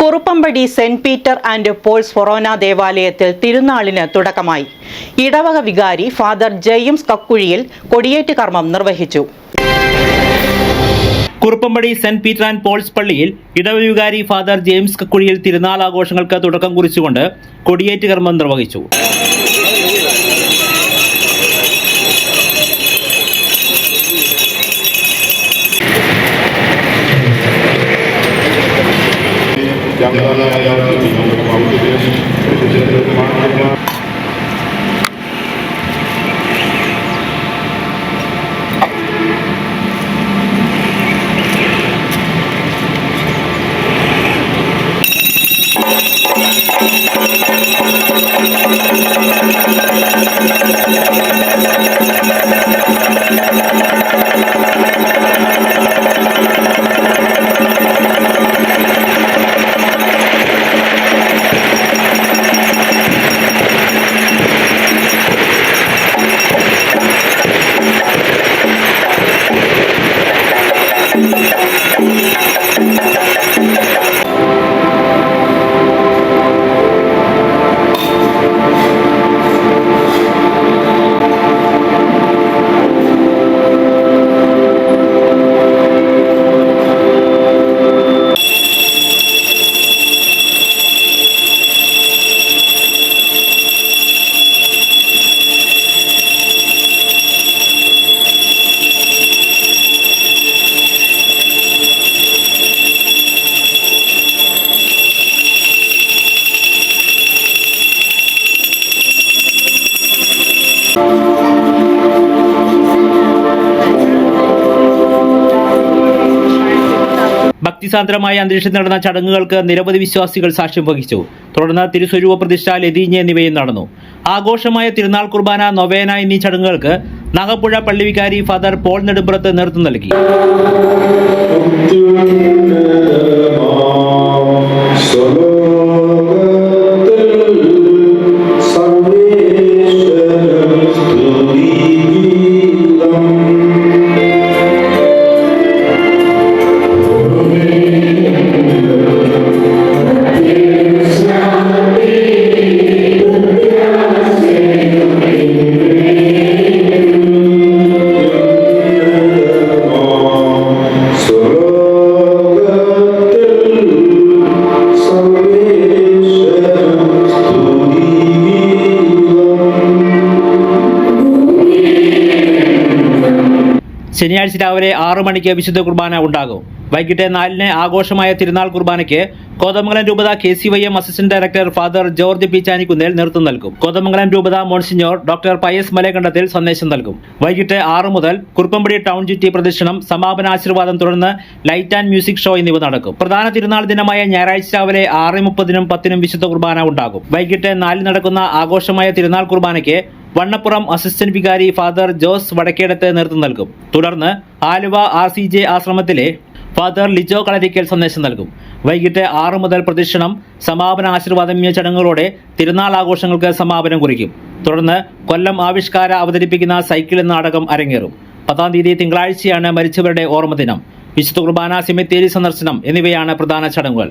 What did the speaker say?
Kuruppampady saint Peter and Paul's ഫൊറോന ദേവാലയത്തിൽ തിരുനാളിന് തുടക്കമായി. ഇടവക വികാരി ഫാദർ ജെയിംസ് കക്കുഴിയിൽ കൊടിയേറ്റ് കർമ്മം നിർവഹിച്ചു. Kuruppampady saint Peter and Paul's പള്ളിയിൽ ഇടവവികാരി ഫാദർ ജെയിംസ് കക്കുഴിയിൽ തിരുനാൾ ആഘോഷങ്ങൾക്ക് തുടക്കം കുറിച്ചുകൊണ്ട് കൊടിയേറ്റ് കർമ്മം നിർവഹിച്ചു. yang yang yang yang yang ഭക്തിസാന്ദ്രമായ അന്തരീക്ഷത്തിൽ നടന്ന ചടങ്ങുകൾക്ക് നിരവധി വിശ്വാസികൾ സാക്ഷ്യം വഹിച്ചു. തുടർന്ന് തിരുസ്വരൂപ പ്രതിഷ്ഠ ലതീഞ്ഞ് എന്നിവയും നടന്നു. ആഘോഷമായ തിരുനാൾ കുർബാന നൊവേന എന്നീ ചടങ്ങുകൾക്ക് നാഗപ്പുഴ പള്ളിവികാരി ഫാദർ പോൾ നെടുമ്പുറത്ത് നേതൃത്വം നൽകി. ശനിയാഴ്ച രാവിലെ ആറു മണിക്ക് വിശുദ്ധ കുർബാന ഉണ്ടാകും. വൈകിട്ട് നാലിന് ആഘോഷമായ തിരുനാൾ കുർബാനയ്ക്ക് കോതമംഗലം രൂപത K C Y M assistant director father George P Chanikkunnel നേതൃത്വം നൽകും. കോതമംഗലം രൂപത മോൺസിഞ്ഞോർ ഡോക്ടർ പയസ് മലകണ്ഠത്തിൽ സന്ദേശം നൽകും. വൈകിട്ട് ആറ് മുതൽ കുറുപ്പമ്പടി ടൗൺ ചുറ്റി പ്രദക്ഷിണം സമാപന ആശീർവാദം തുടർന്ന് ലൈറ്റ് ആൻഡ് മ്യൂസിക് ഷോ എന്നിവ നടക്കും. പ്രധാന തിരുനാൾ ദിനമായ ഞായറാഴ്ച രാവിലെ ആറ് മുപ്പതിനും പത്തിനും വിശുദ്ധ കുർബാന ഉണ്ടാകും. വൈകിട്ട് നാലിന് നടക്കുന്ന ആഘോഷമായ തിരുനാൾ കുർബാനയ്ക്ക് വണ്ണപ്പുറം അസിസ്റ്റന്റ് വികാരി ഫാദർ ജോസ് വടക്കേടത്ത് നേതൃത്വം നൽകും. തുടർന്ന് ആലുവ ആർ സി ജെ ആശ്രമത്തിലെ ഫാദർ ലിജോ കളരിക്കൽ സന്ദേശം നൽകും. വൈകിട്ട് ആറു മുതൽ പ്രദക്ഷിണം സമാപന ആശീർവാദം എന്നീ ചടങ്ങുകളോടെ തിരുനാൾ ആഘോഷങ്ങൾക്ക് സമാപനം കുറിക്കും. തുടർന്ന് കൊല്ലം ആവിഷ്കാര അവതരിപ്പിക്കുന്ന സൈക്കിൾ നാടകം അരങ്ങേറും. പത്താം തീയതി തിങ്കളാഴ്ചയാണ് മരിച്ചവരുടെ ഓർമ്മ ദിനം. വിശുദ്ധ കുർബാന സിമിത്തേരി സന്ദർശനം എന്നിവയാണ് പ്രധാന ചടങ്ങുകൾ.